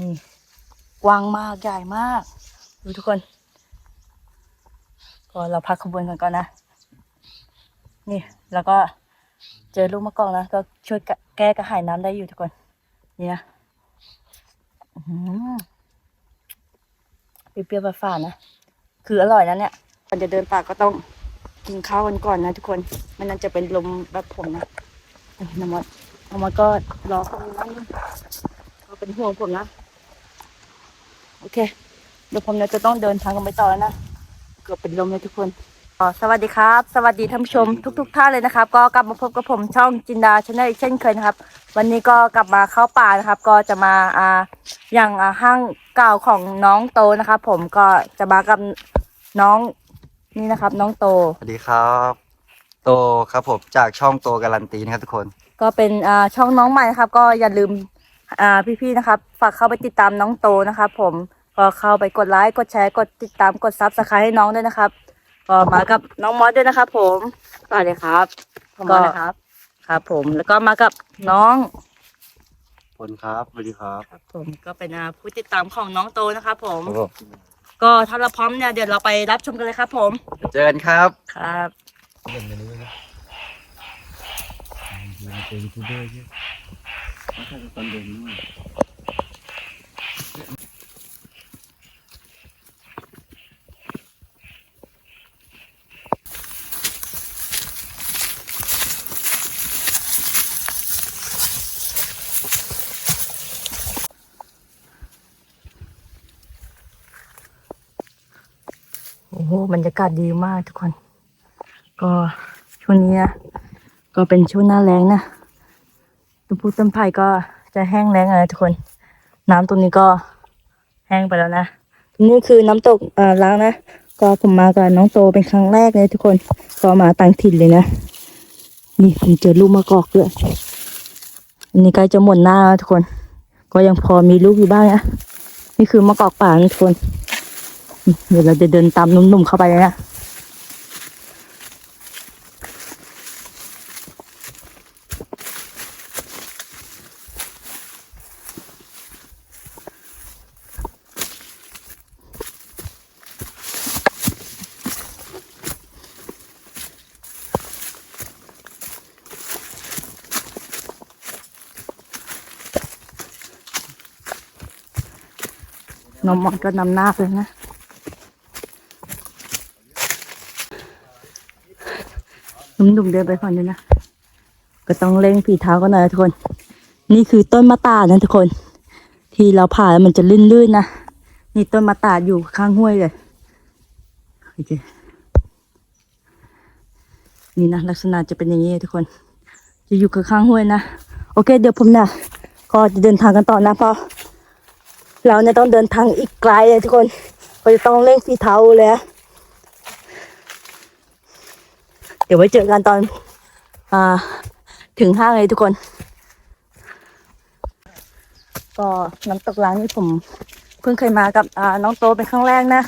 นี่กว้างมากใหญ่มาก ดูทุกคนก็เราพักขบวนกันก่อนนะ นี่แล้วก็เจอลูกมะกอกนะก็ช่วยแก้กระหายน้ำได้อยู่ทุกคนนี่นะเปรี้ยวๆฝาดๆนะ คืออร่อยนะเนี่ยก่อนจะเดินป่าก็ต้องกินข้าวกันก่อนนะทุกคนไม่นั้นจะเป็นลมแบบผมนะน้ำมดน้ำมดก็รอข้างนั้นก็เป็นห่วงผมนะ โอเค เดี๋ยวผมเนี่ยจะต้องเดินทางกันไปต่อแล้วนะ เกือบเป็นลมเลยทุกคนอ๋อสวัสดีครับ สวัสดีท่านผู้ชมทุกๆท่านเลยนะครับ ก็กลับมาพบกับผมช่องจินดาชาแนลอีกเช่นเคยนะครับ วันนี้ก็กลับมาเข้าป่านะครับ ก็จะมาอ่าอย่างอ่าห้างเก่าของน้องโตนะครับ ผมก็จะมากับน้องนี่นะครับ น้องโต สวัสดีครับ โตครับผมจากช่องโตการันตีนะครับทุกคน ก็เป็นอ่าช่องน้องใหม่นะครับ ก็อย่าลืมอ่า พี่ๆนะครับ ฝากเข้าไปติดตามน้องโตนะครับ ผมก็เข้าไปกดไลค์กดแชร์กดติดตามกดซับสไครต์ให้น้องด้วยนะครับก็มากับน้องมอสด้วยนะครับ ผมสวัสดีครับผมมานะครับ ครับ ผมแล้วก็มากับน้องผลครับสวัสดีครับครับ ผมก็เป็นอ่าผู้ติดตามของน้องโตนะครับ ผมครับผมก็ถ้าเราพร้อมเนี่ยเดี๋ยวเราไปรับชมกันเลยครับ ผมเจอกันครับครับ โอ้โหบรรยากาศดีมากทุกคน ก็ช่วงนี้นะก็เป็นช่วงหน้าแล้งนะ ต้นพุต้นไผ่ก็จะแห้งแล้งอะไรทุกคน น้ำตรงนี้ก็แห้งไปแล้วนะนี่คือน้ำตกเอ่อล้างนะก็ผมมากับน้องโตเป็นครั้งแรกเลยทุกคนก็มาต่างถิ่นเลยนะนี่ผมเจอลูกมะกอกด้วยอันนี้ใกล้จะหมดหน้าแล้วทุกคน ก็ยังพอมีลูกอยู่บ้างนะนี่คือมะกอกป่านะทุกคนเดี๋ยวเราจะเดินตามหนุ่มๆเข้าไปเลยนะ น้องมอนก็นำหน้าไปนะหนุ่มๆเดินไปก่อนเลยนะ ก็ต้องเร่งฝีเท้ากันหน่อยทุกคน นี่คือต้นมะตาดนะทุกคน ที่เราผ่านมันจะลื่นๆนะนี่ต้นมะตาดอยู่ข้างห้วยเลยโอเคนี่นะลักษณะจะเป็นอย่างนี้ทุกคน จะอยู่ข้างห้วยนะ โอเค เดี๋ยวผมนะก็จะเดินทางกันต่อนะเพราะ เราเนี่ยต้องเดินทางอีกไกลเลยทุกคนก็จะต้องเร่งฝีเท้าเลยเดี๋ยวไว้เจอกันตอนอ่าถึงห้างเลยทุกคน ก็น้ำตกล้างนี่ผมเพิ่งเคยมากับน้องโตเป็นครั้งแรกนะ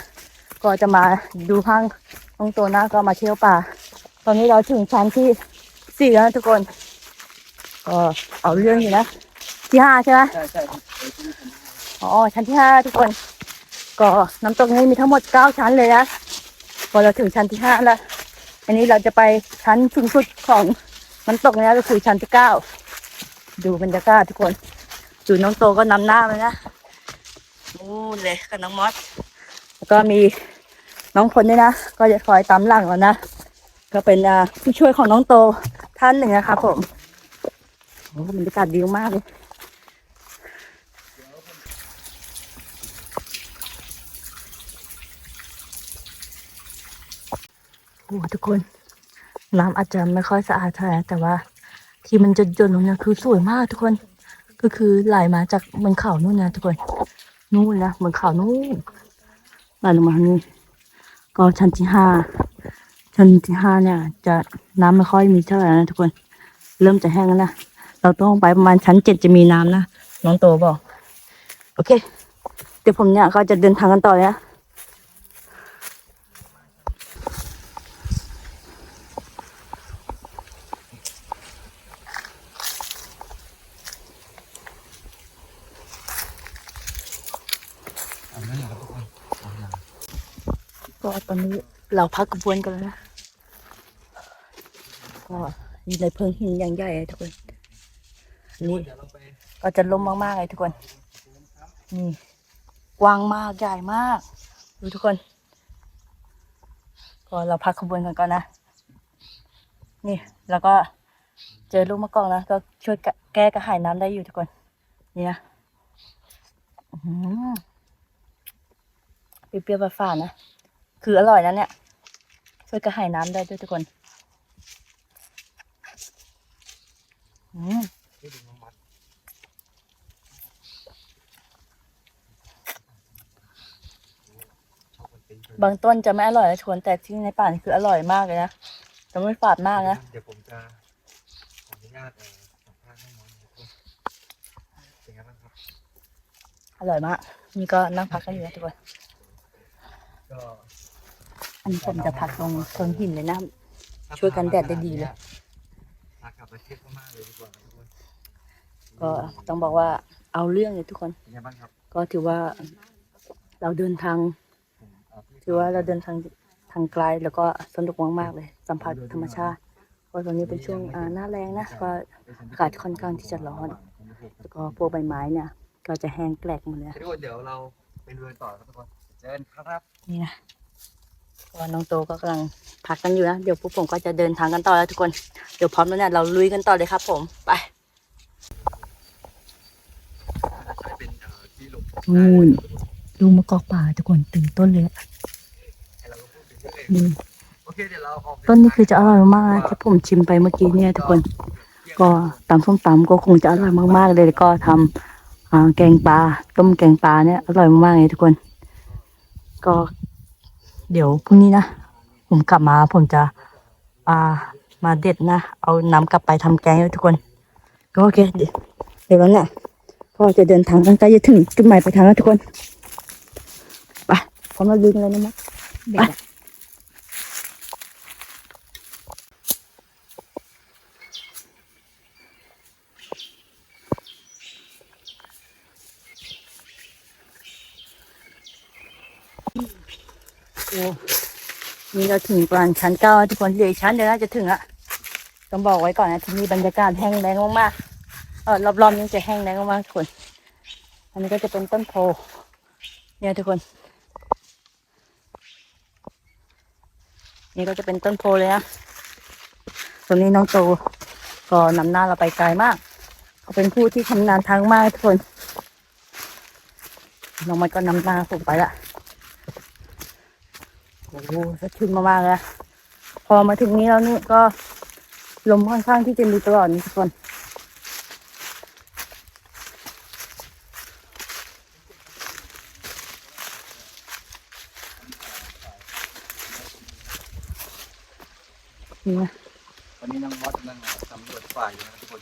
ก็จะมาดูห้างน้องโตนะก็มาเที่ยวป่า ตอนนี้เราถึงชั้นที่สี่แล้วทุกคน ก็เอาเรื่องอยู่นะที่ห้าใช่ไหมใช่ใช่ อ๋อชั้นที่ห้าทุกคน ก็น้ำตกนี้มีทั้งหมดเก้าชั้นเลยนะพอเราถึงชั้นที่ห้าแล้วอันนี้เราจะไปชั้นสูงสุดของน้ำตกนี้ก็คือชั้นที่เก้าดูบรรยากาศทุกคนจูน้องโตก็นำหน้าเลยนะนู่นเลยกับน้องมอสแล้วก็มีน้องคนด้วยนะ ก็จะคอยตามหลังเรานะ ก็เป็นผู้ช่วยของน้องโตท่านหนึ่งนะครับผมโอ้บรรยากาศดีมากเลย โอ้ทุกคนน้ำอาจจะไม่ค่อยสะอาดเท่าไหร่แต่ว่า ที่มันจะหยดลงเนี่ยคือสวยมากทุกคน ก็คือไหลมาจากบนเขานู่นนะทุกคน นู่นนะบนเขานู่นไหลลงมานี่ก็ชั้นที่ห้าชั้นที่ห้าเนี่ย จะน้ำไม่ค่อยมีเท่าไหร่นะทุกคน เริ่มจะแห้งแล้วนะเราต้องไปประมาณชั้นเจ็ดจะมีน้ำนะน้องโตบอก โอเค เดี๋ยวผมเนี่ยก็จะเดินทางกันต่อเลยนะ เอานั่นแหละครับทุกคนเอาหน่อย ก็ตอนนี้เราพักกระบวนกันแล้วนะก็อยู่ในเพิงหินอย่างใหญ่เลยทุกคนนี่ก็จะล่มมากๆเลยทุกคนนี่กว้างมากใหญ่มาก ดูทุกคน ก็เราพักขบวนกันก่อนนะ นี่แล้วก็เจอลูกมะกอกนะก็ช่วยแก้กระหายน้ำได้อยู่ทุกคน นี่นะอื้อหือเปรี้ยวๆฝาดๆนะ คืออร่อยนะเนี่ย ช่วยกระหายน้ำได้ด้วยทุกคนอืมที่ดึงน้ำมันชอบมันเป็นบางต้นจะไม่อร่อยนะทุกคนแต่ที่ในป่านี่คืออร่อยมากเลยนะจะไม่ฝาดมากนะเดี๋ยวผมจะขออนุญาตเอ่อสัมภาษณ์ให้น้องหน่อยครับเป็นไงบ้างครับอร่อยมากนี่ก็นั่งพักกันอยู่นะทุกคนก็ อันนี้ผมจะพักตรงเพิงหินเลยนะ ช่วยกันแดดได้ดีเลยพากลับประเทศพม่าเลยดีกว่าทุกคนก็ต้องบอกว่าเอาเรื่องเลยทุกคน เป็นไงบ้างครับก็ถือว่าเราเดินทาง ผมเอาที่ถือว่าเราเดินทางทางไกลแล้วก็สนุกมากๆเลย สัมผัสธรรมชาติเพราะตอนนี้เป็นช่วงอ่าหน้าแรงนะก็ อากาศค่อนข้างที่จะร้อน แล้วก็พวกใบไม้เนี่ย ก็จะแห้งแกลกหมดเลย ทุกคนเดี๋ยวเราไปเรือนต่อครับทุกคนเจอกันครับ นี่นะ ก็น้องโตก็กำลังพักกันอยู่นะเดี๋ยวพวกผมก็จะเดินทางกันต่อแล้วทุกคนเดี๋ยวพร้อมแล้วเนี่ยเราลุยกันต่อเลยครับ ผมไปใช้เป็นเอ่อที่หลบนู่นดูมะกอกป่าทุกคนตื่นต้นเลยอะให้เราก็พูดไปเรื่อยนี่โอเคเดี๋ยวเราออกต้นนี้คือจะอร่อยมากนะที่ผมชิมไปเมื่อกี้เนี่ยทุกคน ก็ตำส้มตำก็คงจะอร่อยมากๆเลยแล้วก็ทำอ่าแกงปลาต้มแกงปลาเนี่ยอร่อยมากๆเลยทุกคน ก็ เดี๋ยวพรุ่งนี้นะ ผมกลับมาผมจะ อ่า มาเด็ดนะ เอาน้ำกลับไปทำแกงให้ทุกคน ก็โอเค เดี๋ยวเดี๋ยวแล้วเนี่ยก็จะเดินทางตั้งใจจะถึงจุดหมายปลายทางแล้วทุกคน ไปพร้อมเราดึงเลยนะมั้ไปโอ้ นี่เราถึงประมาณชั้นเก้าทุกคนเหลือชั้นเดียวน่าจะถึงอะต้องบอกไว้ก่อนนะที่นี่บรรยากาศแห้งแล้งมากๆเออรอบๆนี้จะแห้งแล้งมากๆทุกคน อันนี้ก็จะเป็นต้นโพเนี่ยทุกคนนี่ก็จะเป็นต้นโพเลยนะตรงนี้น้องโตก็นำหน้าเราไปไกลมาก เขาเป็นผู้ที่ชำนาญทางมากทุกคน น้องมันก็นำหน้าผมไปละ โอ้โหสะชื่นมากๆเลยนะพอมาถึงนี้แล้วนี่ก็ลมค่อนข้างที่จะมีตลอดนี่ทุกคนนี่นะวันนี้น้องมอสกำลังสำรวจฝ่ายอยู่นะทุกคน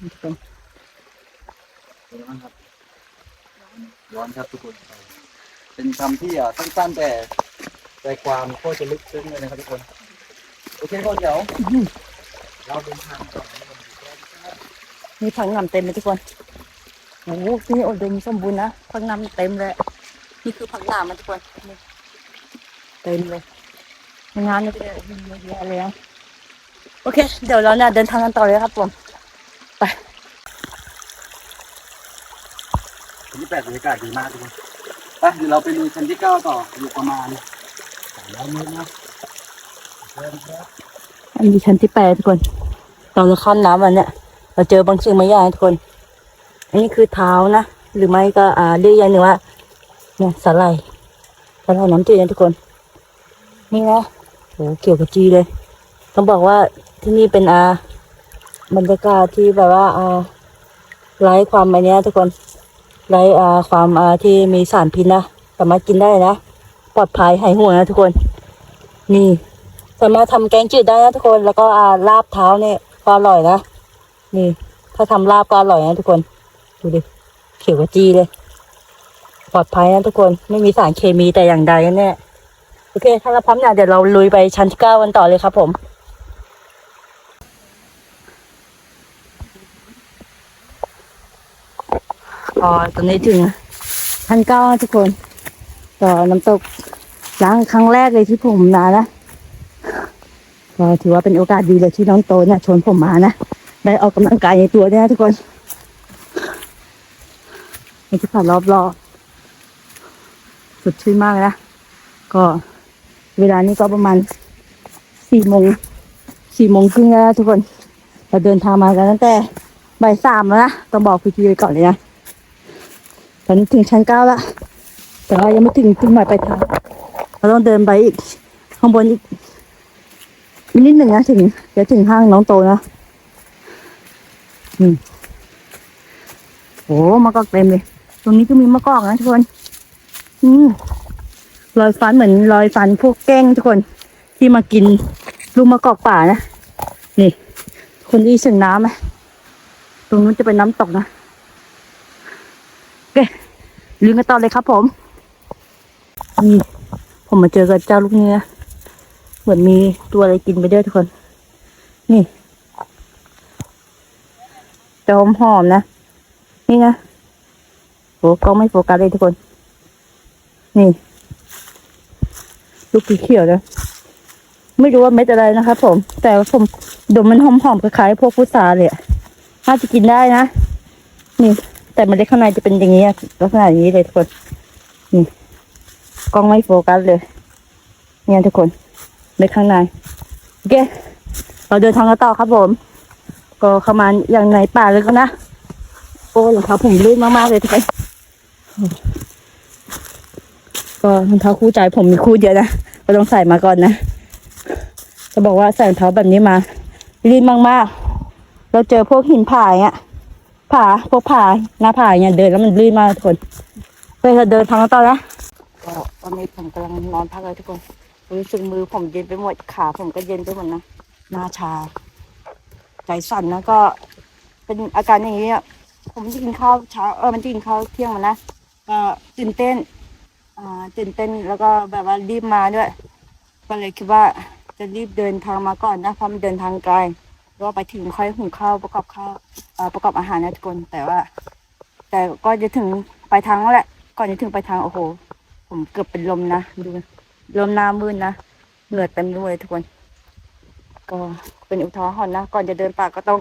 นี่ทุกคนเป็นไงบ้างครับร้อนครับทุกคน เป็นคำที่อะสั้นๆแต่ใจ ความโคตรจะลึกซึ้งเลยนะครับทุกคนโอเคทุกคนเดี๋ยวอื้อหือเราเดินทางต่อนะครับมีผักหนำเต็มเลยทุกคนโอ้โหที่นี่อุดมสมบูรณ์นะผักหนำเต็มเลย นี่คือผักหนามมันทุกคนนี่เต็มเลยงานนี่ก็เยอะแยะเลยนะโอเค เดี๋ยวเราเนี่ยเดินทางกันต่อเลยครับผมชั้นที่แปดบรรยากาศดีมากทุกคนไปเดี๋ยวเราไปดูชั้นที่เก้าต่ออยู่ประมาณสามร้ อันนี้ชั้นที่แปดทุกคนตอนเราข้ามน้ำมันเนี่ยเราเจอบางสิ่งบางอย่างทุกคน อันนี้คือเท้านะ หรือไม่ก็อ่าเรียกอย่างหนึ่งว่าเนี่ยสาหร่ายสาหร่ายน้ำจืดนะทุกคน นี่นะโหเกี่ยวกับจีเลย ต้องบอกว่าที่นี่เป็นอาบรรยากาศที่แบบว่าอาไร้ความอะไรเนี้ยทุกคนไร้อาความอาที่มีสารพิษนะสามารถกินได้นะ ปลอดภัยหายห่วงนะทุกคน นี่สามารถทำแกงจืดได้นะทุกคน แล้วก็อาลาบเท้าเนี่ยก็อร่อยนะ นี่ ถ้าทำลาบก็อร่อยนะทุกคน ดูดิเขียวกว่าจีเลย ปลอดภัยนะทุกคน ไม่มีสารเคมีแต่อย่างใดแน่โอเค ถ้าเราพร้อมเนี่ยเดี๋ยวเราลุยไปชั้นที่เก้ากันต่อเลยครับผมอ๋อตอนนี้ถึงพันเก้าทุกคน ก็น้ำตกล้างครั้งแรกเลยที่ผมมานะก็ถือว่าเป็นโอกาสดีเลยที่น้องโตเนี่ยชวนผมมานะได้ออกกำลังกายในตัวด้วยทุกคนนี่คือผ่านรอบรอบๆสดชื่นมากนะก็เวลานี้ก็ประมาณสี่โมงสี่โมงครึ่งแล้วทุกคนเราเดินทางมากันตั้งแต่บ่ายสามแล้วนะต้องบอกพี่ๆไว้ก่อนเลยนะตอนนี้ถึงชั้นเก้าแล้ว แต่ว่ายังไม่ถึงจุดหมายปลายทางเราต้องเดินไปอีกข้างบนอีกนิดหนึ่งนะถึงจะถึงห้างน้องโตนะอืมโอ้มะกอกเต็มเลย ตรงนี้ก็มีมะกอกนะทุกคน อืมรอยฟันเหมือนรอยฟันพวกแก้งทุกคน ที่มากินลูกมะกอกป่านะ นี่ คนที่สึงน้ำไหมตรงนู้นจะเป็นน้ำตกนะโอเคลืมกันต่อเลยครับผม นี่ผมมาเจอกับเจ้าลูกเนื้อเหมือนมีตัวอะไรกินไปด้วยทุกคน นี่จะหอมหอมๆนะ นี่นะโอ้กล้องไม่โฟกัสเลยทุกคน นี่ ลูกีเขียวนะ ไม่รู้ว่าเม็ดอะไรนะครับผม แต่ว่าผมดมมันหอมๆคล้ายๆพวกพุทราเลยอะน่าจะกินได้นะ นี่ แต่เมล็ดข้างในจะเป็นอย่างนี้ลักษณะอย่างนี้เลยทุกคน นี่ กล้องไม่โฟกัสเลยเนี่ยทุกคนเม็ดข้างในโอเคเราเดินทางกันต่อครับผม ก็เข้ามาอย่างในป่าเลยก็นะโอ้รองเท้าผมลื่นมากๆเลยทุกคนก็รองเท้าคู่ใจผมมีคู่เดียวนะก็ต้องใส่มาก่อนนะจะบอกว่าใส่รองเท้าแบบนี้มาลื่นมากๆ เราเจอพวกหินผาอย่างเงี้ยผาพวกผาหน้าผาเนี่ยเดินแล้วมันลื่นมากทุกคนเฮ้ยเราเดินทางกันต่อนะ ก็ตอนนี้ผมกำลังนอนพักเลยทุกคนรู้สึกมือผมเย็นไปหมดขาผมก็เย็นไปหมดนะหน้าชา ใจสั่นนะก็ เป็นอาการอย่างนี้อะผมจะกินข้าวเช้าเออมันจะกินข้าวเที่ยงมานะก็ตื่นเต้น อ่าตื่นเต้นแล้วก็แบบว่ารีบมาด้วยก็เลยคิดว่าจะรีบเดินทางมาก่อนนะเพราะมันเดินทางไกลก็ไปถึงค่อยหุงข้าวประกอบข้าวเอ่อประกอบอาหารนะทุกคนแต่ว่า แต่ก็จะถึงปลายทางแล้วแหละ ก่อนจะถึงปลายทางโอ้โห ผมเกือบเป็นลมนะดูลมหน้ามืดนะเหงื่อเต็มเลยทุกคน ก็เป็นอุทาหรณ์นะก่อนจะเดินป่าก็ต้อง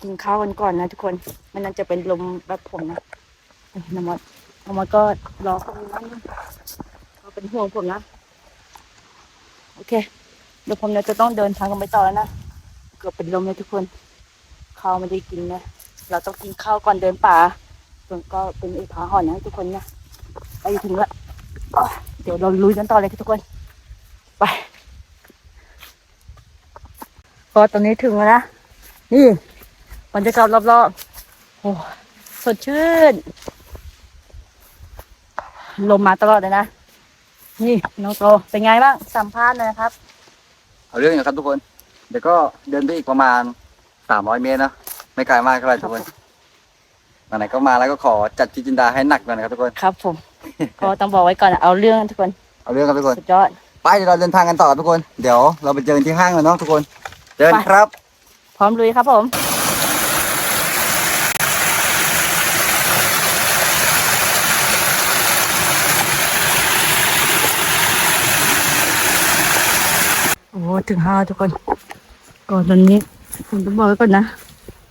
กินข้าวกันก่อนนะทุกคนไม่นั้นจะเป็นลมแบบผมนะน้ำมันน้ำมันก็รอคนนั้นงเขาเป็นห่วงผมนะโอเค เดี๋ยวผมเนี่ยจะต้องเดินทางกันไปต่อแล้วนะเกือบเป็นลมเลยทุกคนข้าวไม่ได้กินนะเราต้องกินข้าวก่อนเดินป่าส่วนก็เป็นอุทาหรณ์นะทุกคนนะไปถึงแล้วอะ เดี๋ยวเราลุยกันต่อเลยทุกคน ไปก็ตอนนี้ถึงแล้วนะ นี่บรรยากาศรอบๆโอ้สดชื่น ลมมาตลอดเลยนะ นี่น้องโตเป็นไงบ้าง สัมภาษณ์หนอยนะครับ เอาเรื่องอยู่ครับทุกคน เดี๋ยวก็เดินไปอีกประมาณสามร้อยเมตรนะไม่ไกลมากเท่าไหร่ทุกคนไหนๆก็มาแล้วก็ขอจัดที่จินดาให้หนักหน่อยนะครับทุกคน ครับผม ก็ต้องบอกไว้ก่อนนะเอาเรื่องทุกคน เอาเรื่องครับทุกคนสุดยอด ไปเดี๋ยวเราเดินทางกันต่อทุกคน เดี๋ยวเราไปเจอกันที่ห้างเลยเนาะทุกคน เดินไปครับ พร้อมลุยครับผมโอ้ถึงห้าทุกคนก่อนตอนนี้ผมต้องบอกไว้ก่อนนะ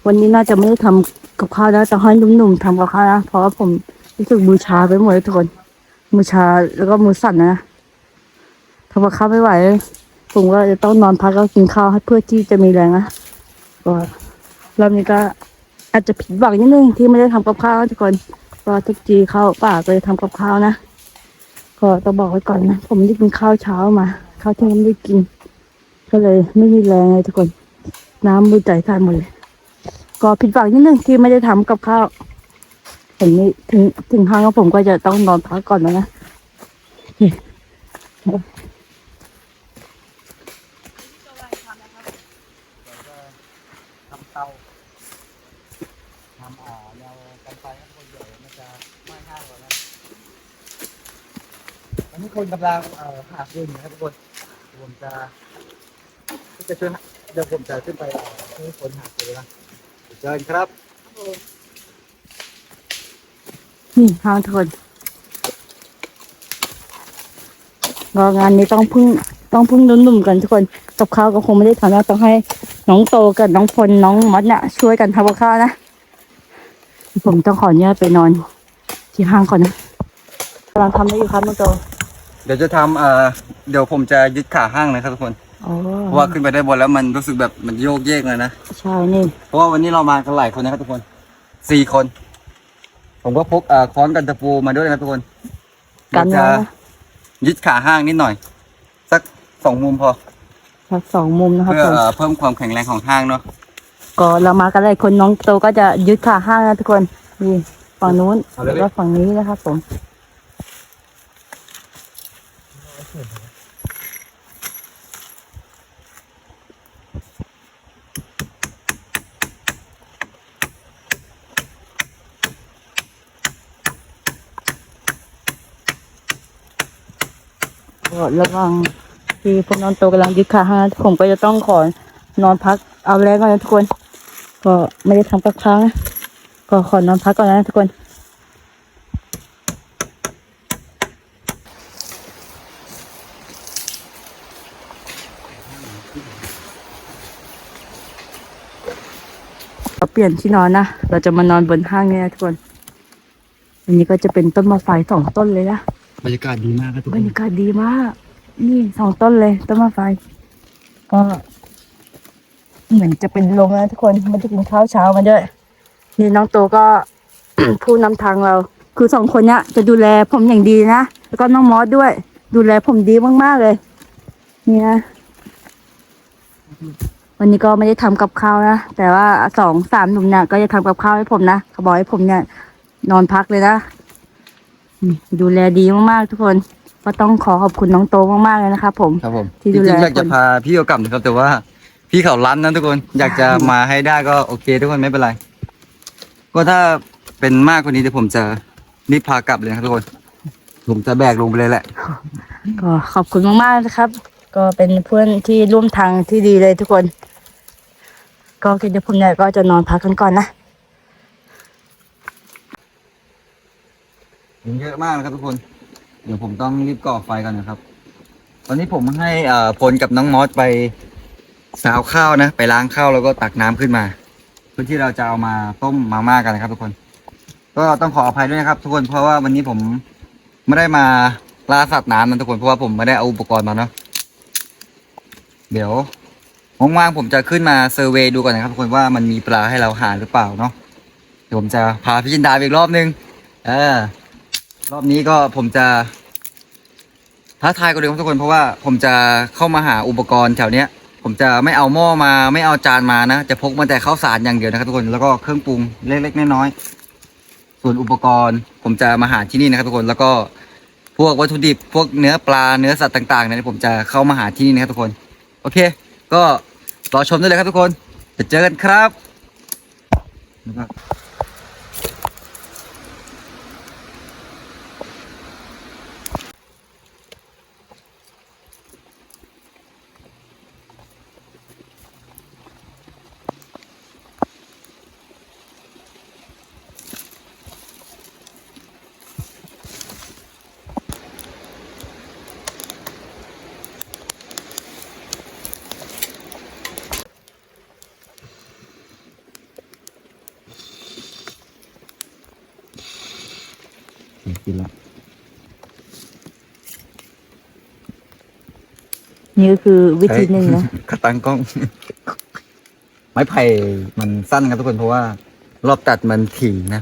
วันนี้น่าจะไม่ได้ทำกับข้าวแล้วแต่ให้หนุ่มๆทำกับข้าวนะเพราะว่าผม รู้สึกมือชาไปหมดเลยทุกคน มือชาแล้วก็มือสั่นนะทำกับข้าไม่ไหว ผมก็จะต้องนอนพักแล้วกินข้าวให้เพื่อที่จะมีแรงนะก็รอบนี้ก็อาจจะผิดหวังนิดนึงที่ไม่ได้ทำกับข้าวทุกคนก็ทุกทีเข้าป่าก็จะทำกับข้าวนะก็ต้องบอกไว้ก่อนนะผมได้กินข้าวเช้ามาข้าวเที่ยงไม่ได้กิน ก็เลยไม่มีแรงเลยทุกคน น้ำมือใจสั่นหมดเลยก็ผิดหวังนิดนึงที่ไม่ได้ทำกับข้าว เห็นนี้ถึงถึงห้างของผมก็จะต้องนอนพักก่อนแล้วนะทำเตาทำอ่าแนวกันไฟครับคนเดียวมันจะไหม้ห้างกว่านะตอนนี้คนกำลังหาฟืนอยู่นะครับทุกคนผมจะจะช่วยเดี๋ยวผมจะขึ้นไปเอ่อช่วยคนหาฟืนนะเชิญครับ นี่ทางทนรองานนี้ต้องพึ่งต้องพึ่งนุ่มๆกันทุกคนกับข้าวก็คงไม่ได้ทำแล้วต้องให้น้องโตกับน้องพลน้องมัดเนี่ยช่วยกันทำกับข้าวนะผมต้องขออนุญาตไปนอน ที่ห้างก่อนนะกำลังทำอะไรอยู่ครับน้องโตเดี๋ยวจะทำเอ่อเดี๋ยวผมจะยึดขาห้างนะครับทุกคนเพราะว่าขึ้นไปได้บนแล้วมันรู้สึกแบบมันโยกเยกเลยนะใช่นี่เพราะว่าวันนี้เรามากันหลายคนนะครับทุกคนสี่คน ผมก็พกเอ่อค้อนกันตะปูมาด้วยนะครับทุกคนกันเดี๋ยวไว้จะนะยึดขาห้างนิดหน่อย สักสองมุมพอสักสองมุมนะครับเพื่อผมเอ่อเพิ่มความแข็งแรงของห้างเนาะก็เรามากันหลายคนน้องโตก็จะยึดขาห้างนะทุกคนนี่ฝั่งนู้นแล้วก็ฝั่งนี้นะครับผม ก็ระวังที่พวกน้องโตกำลังยึดขาห้างผมก็จะต้องขอนอนพักเอาแรงก่อนนะทุกคน ก็ไม่ได้ทำกับข้าวนะก็ขอนอนพักก่อนนะทุกคนเราเปลี่ยนที่นอนนะ เราจะมานอนบนห้างเนี่ยทุกคนอันนี้ก็จะเป็นต้นมะไฟสองต้นเลยนะ บรรยากาศดีมากครับทุกบครนรยากาศดีมาก นี่สองต้นเลยต้นมะไฟ ก็ เหมือนจะเป็นลมนะทุกคนมันจะกินข้าวเช้ามาด้วย นี่น้องโตก็ ผู้นำทางเรา คือสองคนเนี้ยจะดูแลผมอย่างดีนะ แล้วก็น้องมอสด้วย ดูแลผมดีมากๆเลย นี่นะ วันนี้ก็ไม่ได้ทำกับข้าวนะ แต่ว่าสองสามหนุ่มเนี่ยก็จะทำกับข้าวให้ผมนะเขาบอกให้ผมเนี่ย นอนพักเลยนะอืม ดูแลดีมากๆทุกคน ก็ต้องขอขอบคุณน้องโตมากๆเลยนะครับผม ครับผมที่จดูแลริงๆอยากจะคน พาพี่เขากลับนะครับ แต่ว่าพี่เขารั้นนะทุกคนอยากจะมาให้ได้ก็โอเคทุกคนไม่เป็นไร ก็ถ้าเป็นมากกว่านี้เดี๋ยวผมจะรีบพากลับเลยนะครับทุกคน ผมจะแบกลงไปเลยแหละ ก็ขอบคุณมากๆนะครับ ก็เป็นเพื่อนที่ร่วมทางที่ดีเลยทุกคน ก็คิดว่าผมเนี่ยก็จะนอนพักกันก่อนนะ ยุงเยอะมากนะครับทุกคน เดี๋ยวผมต้องรีบก่อไฟกันนะครับ ตอนนี้ผมให้อ่อพลกับน้องมอสไปสาวข้าวนะ ไปล้างข้าวแล้วก็ตักน้ำขึ้นมา เพื่อที่เราจะเอามาต้มมาม่ากันนะครับ ทุกคน ก็ต้องขออภัยด้วยนะครับ ทุกคนเพราะว่าวันนี้ผมไม่ได้มาล่าสัตว์น้ำนะทุกคนเพราะว่าผมไม่ได้เอาอุปกรณ์มาเนาะเดี๋ยวว่างๆผมจะขึ้นมาเซอร์เวย์ดูก่อนนะครับทุกคนว่ามันมีปลาให้เราหาหรือเปล่าเนาะเดี๋ยวผมจะพาพี่จินดาอีกรอบนึง เออ รอบนี้ก็ผมจะท้าทายกันเลยครับทุกคนเพราะว่าผมจะเข้ามาหาอุปกรณ์แถวเนี้ย ผมจะไม่เอาหม้อมาไม่เอาจานมานะ จะพกมาแต่ข้าวสารอย่างเดียวนะครับทุกคนแล้วก็เครื่องปรุงเล็กๆน้อยๆส่วนอุปกรณ์ ผมจะมาหาที่นี่นะครับทุกคนแล้วก็พวกวัตถุดิบพวกเนื้อปลาเนื้อสัตว์ต่างๆเนี่ยผมจะเข้ามาหาที่นี่นะครับทุกคน โอเค ก็รอชมได้เลยครับทุกคนจะเจอกันครับ นี่ก็คือวิธีหนึ่งนะกระตังกล้อง ไม้ไผ่มันสั้นครับทุกคนเพราะว่า รอบตัดมันถี่นะ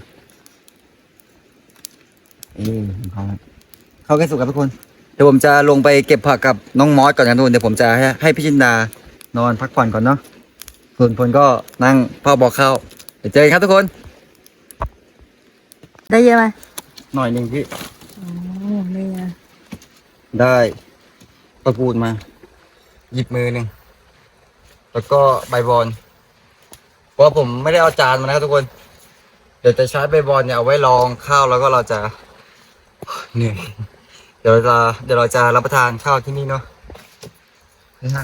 เอ้เข้าเข้าใกล้สุดครับทุกคน เดี๋ยวผมจะลงไปเก็บผักกับน้องมอสก่อนนะทุกคนเดี๋ยวผมจะให้ให้พี่จินดานอนพักผ่อนก่อนเนาะส่วนพลก็นั่งเฝ้าบอกข้าวเดี๋ยวเจอกันครับทุกคน ได้เยอะไหมหน่อยหนึ่งพี่อ๋อนี่นะได้ตะปูดมา หยิบมือหนึ่งแล้วก็ใบบอลเพราะผมไม่ได้เอาจานมานะครับทุกคน เดี๋ยวจะใช้ใบบอลเนี่ยเอาไว้รองข้าวแล้วก็เราจะเหนื่อยเดี๋ยวเราจะเดี๋ยวเราจะรับประทานข้าวที่นี่เนาะนี่ฮะ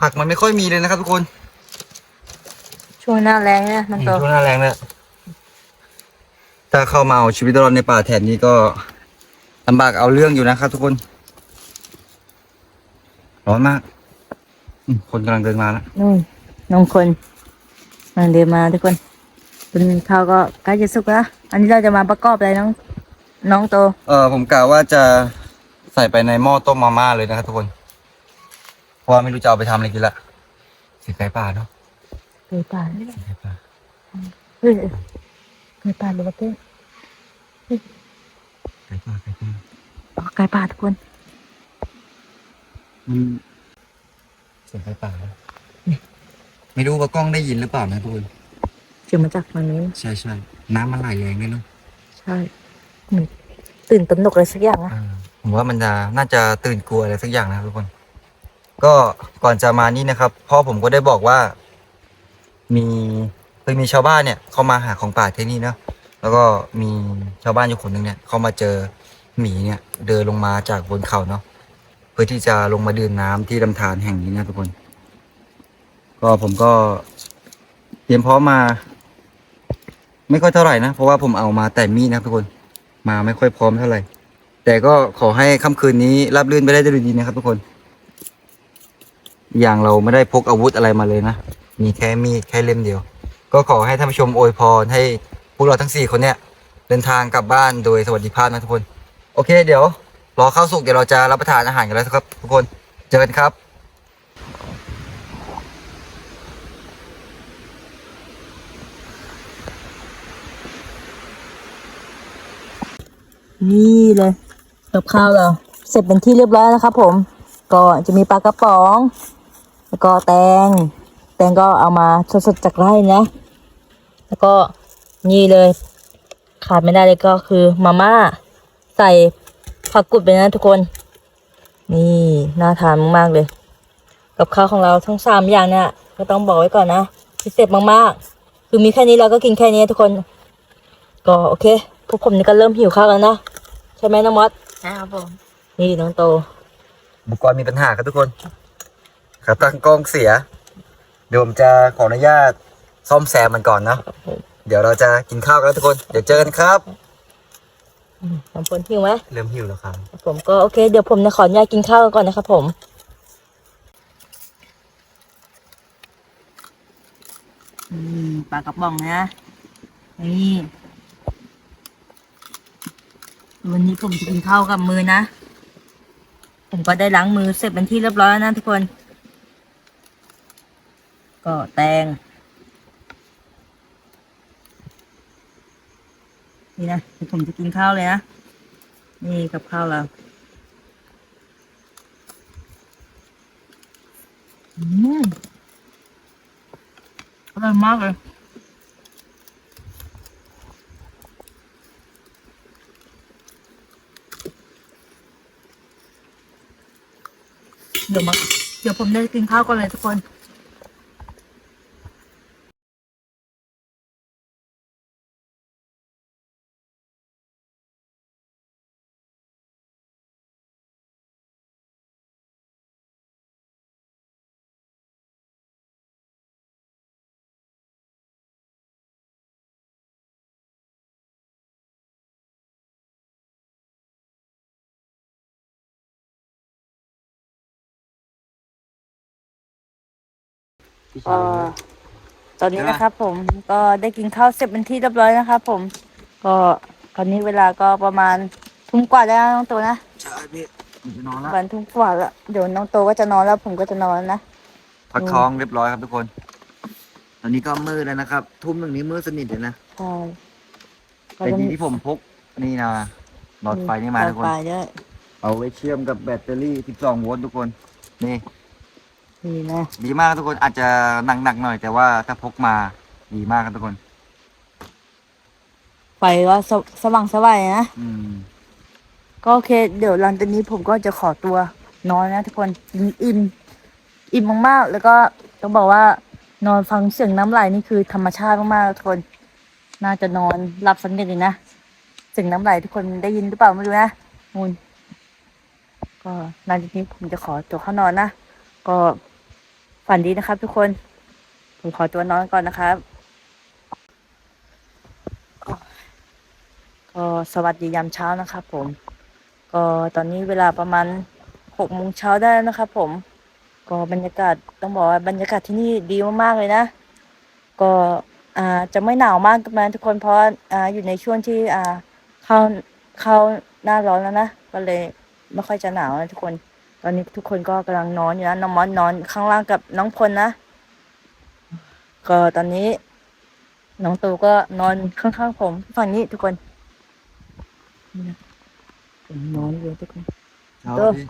ผักมันไม่ค่อยมีเลยนะครับทุกคนช่วงหน้าแรงเนี่ยน้องโตช่วงหน้าแรงเนี่ยถ้าเข้ามาเอาชีวิตรอดในป่าแถบนี้ก็ลำบากเอาเรื่องอยู่นะครับทุกคน ร้อนมากอืมคนกำลังเดินมาแล้วนู่นน้องคนกำลังเดินมาทุกคนเป็นข้าวก็ใกล้จะสุกแล้ว อันนี้เราจะมาประกอบอะไรน้อง น้องโต เออผมกะว่าจะใส่ไปในหม้อต้มมาม่าเลยนะครับทุกคน เพราะว่าไม่รู้จะเอาไปทำอะไรกินละสีไก่ป่าเนาะเคยป่าสีไก่ป่าเฮ้ยเคยป่าหรือว่าเต้ไก่ป่าไก่ป่า อ๋อไก่ป่าทุกคน มันเสียงไก่ป่าเนอะไม่รู้ว่ากล้องได้ยินหรือเปล่านะทุกคนเสียงมาจากฝั่งนี้ ใช่ใช่น้ำมันไหลแรงด้วยเนาะใช่เหมือนตื่นตระหนกอะไรสักอย่างนะ อ่าผมว่ามันจะน่าจะตื่นกลัวอะไรสักอย่างนะครับทุกคน ก็ก่อนจะมานี่นะครับพ่อผมก็ได้บอกว่า มีเคยมีชาวบ้านเนี่ย เข้ามาหาของป่าที่นี่เนาะแล้วก็มีชาวบ้านอยู่คนหนึ่งเนี่ยเข้ามาเจอหมีเนี่ย เดินลงมาจากบนเขาเนาะ เพื่อที่จะลงมาดื่มน้ำที่ลำธารแห่งนี้นะทุกคน ก็ผมก็เตรียมพร้อมมา ไม่ค่อยเท่าไหร่นะ เพราะว่าผมเอามาแต่มีดนะทุกคน มาไม่ค่อยพร้อมเท่าไหร่ แต่ก็ขอให้ค่ำคืนนี้ราบรื่นไปได้ด้วยดีนะครับ ทุกคน อย่างเราไม่ได้พกอาวุธอะไรมาเลยนะ มีแค่มีดแค่เล่มเดียว ก็ขอให้ท่านผู้ชมอวยพรให้พวกเราทั้งสี่คนเนี่ยเดินทางกลับบ้านโดยสวัสดิภาพนะทุกคน โอเค เดี๋ยว รอข้าวสุกเดี๋ยวเราจะรับประทานอาหารกันแล้วครับทุกคนเจอกันครับนี่เลยกับข้าวเราเสร็จเป็นที่เรียบร้อยแล้วนะครับผม ก็จะมีปลากระป๋อง แล้วก็แตง แตงก็เอามาสดๆจากไร่นะ แล้วก็นี่เลย ขาดไม่ได้เลยก็คือมาม่าใส่ ผักกุดไปนะทุกคน นี่น่าทานมากๆเลย กับข้าวของเราทั้งสามอย่างเนี่ยก็ต้องบอกไว้ก่อนนะพิเศษมากๆ คือมีแค่นี้เราก็กินแค่นี้ทุกคน ก็โอเคพวกผมนี่ก็เริ่มหิวข้าวแล้วนะใช่ไหมน้องมอสใช่ครับผมนี่น้องโตอุปกรณ์มีปัญหาครับทุกคนครับตั้งกล้องเสีย เดี๋ยวผมจะขออนุญาตซ่อมแซมมันก่อนนะ เดี๋ยวเราจะกินข้าวกันแล้วทุกคน เดี๋ยวเจอกันครับ น้องฝนหิวไหมเริ่มหิวแล้วครับ ผมก็โอเค เดี๋ยวผมจะขออนุญาตกินข้าวก่อนนะครับผมอืมปลากระป๋องนะนี่วันนี้ผมจะกินข้าวกับมือนะ ผมก็ได้ล้างมือเสร็จเป็นที่เรียบร้อยแล้วนะทุกคน ก็แตง นี่นะเดี๋ยวผมจะกินข้าวเลยนะ นี่กับข้าวเราอืมอร่อยมากเลยเดี๋ยวมาเดี๋ยวผมได้กินข้าวก่อนเลยทุกคน ก็ตอนนี้นะครับ ผมก็ได้กินข้าวเสร็จเป็นที่เรียบร้อยนะครับ ผม ก็ตอนนี้เวลาก็ประมาณทุ่มกว่าแล้วนะน้องโตนะใช่พี่ผมจะนอนแล้ววันทุ่มกว่าแล้วเดี๋ยวน้องโตก็จะนอนแล้วผมก็จะนอนแล้วนะ พักท้องเรียบร้อยครับทุกคน ตอนนี้ก็มืดแล้วนะครับ ทุ่มหนึ่งนี้มืดสนิทเลยนะใช่แต่ดีที่ผมพกนี่นะหลอดไฟนี่มาทุกคนไฟด้วยเอาไว้เชื่อมกับแบตเตอรี่ 12 โวลต์ทุกคน นี่ นี่นะดีมากทุกคนอาจจะหนักๆหน่อย แต่ว่าถ้าพกมาดีมากครับทุกคน ไฟก็สวสว่างสวายนะ อืม ก็โอเค เดี๋ยวหลังจากนี้ผมก็จะขอตัวนอนนะทุกคนกินอิ่มอิ่มมากๆ แล้วก็ต้องบอกว่านอนฟังเสียงน้ำไหลนี่คือธรรมชาติมากๆทุกคน น่าจะนอนหลับสนิทเลยนะเสียงน้ำไหลทุกคนได้ยินหรือเปล่าไม่รู้นะมูนก็หลังจากนี้ผมจะขอตัวเข้านอนนะก็ ฝันดีนะครับ ทุกคน ผมขอตัวนอนก่อนนะครับ ก็สวัสดียามเช้านะครับผม ก็ตอนนี้เวลาประมาณหกโมงเช้าได้แล้วนะครับผม ก็บรรยากาศต้องบอกว่าบรรยากาศที่นี่ดีมากๆเลยนะ ก็อ่าจะไม่หนาวมากกันทุกคนเพราะอ่าอยู่ในช่วงที่อ่าเข้าเข้าหน้าร้อนแล้วนะ ก็เลยไม่ค่อยจะหนาวนะทุกคน ตอนนี้ทุกคนก็กำลังนอนอยู่นะน้องมอนนอนข้างล่างกับน้องพลนะ ก็ตอนนี้ น้องตูก็นอนข้างๆผมฝั่งนี้ทุกคนนี่นะผมนอนอยู่ทุกคนเช้าเออพี่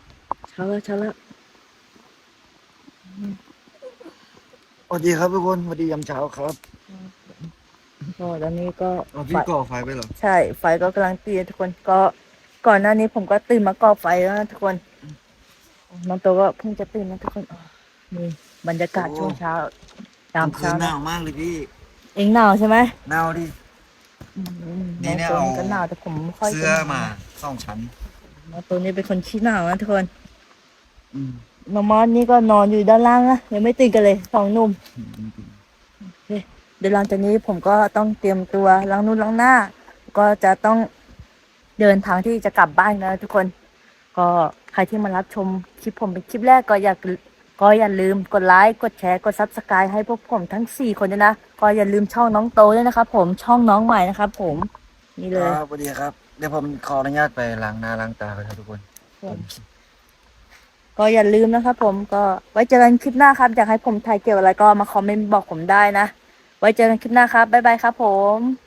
เช้าแล้วเช้าแล้วสวัสดีครับทุกคนสวัสดียามเช้าครับก็ตอนนี้ก็เอาพี่ก่อไฟไปเหรอ ใช่ ไฟก็กำลังตีทุกคนก็ก่อนหน้านี้ผมก็ตื่นมาก่อไฟแล้วนะทุกคน น้องโตก็เพิ่งจะตื่นนะทุกคนอ๋อนี่บรรยากาศช่วงเช้ายามคืเช้านหนะนาวมากเลยพี่เองหนาวใช่ไหมหนาวดิ อืมนี่เนี่ยองโตเอา ก็หนาวแต่ผมไม่ค่อยจะเสื้อมาสองชั้น น้องโตนี่เป็นคนขี้หนาวนะทุกคนอืมน้องมอสนี่ก็นอนอยู่ด้านล่างนะยังไม่ตื่นกันเลยสองหนุ่ม เดี๋ยวหลังจากนี้ผมก็ต้องเตรียมตัวล้างนู่นล้างหน้า ก็จะต้องเดินทางที่จะกลับบ้านนะทุกคน ก็ ใครที่มารับชมคลิปผมเป็นคลิปแรกก็อยากก็อย่าลืมกดไลค์กดแชร์กดซับสไครต์ให้พวกผมทั้งสี่คนด้วยนะ ก็อย่าลืมช่องน้องโตด้วยนะครับผมช่องน้องใหม่นะครับผมนี่เลยครับสวัสดีครับ เดี๋ยวผมขออนุญาตไปล้างหน้าล้างตาไปครับทุกคน ก็อย่าลืมนะครับผมก็ไว้เจอกันคลิปหน้าครับ อยากให้ผมถ่ายเกี่ยวอะไรก็มาคอมเมนต์บอกผมได้นะ ไว้เจอกันคลิปหน้าครับบ๊ายบายครับผม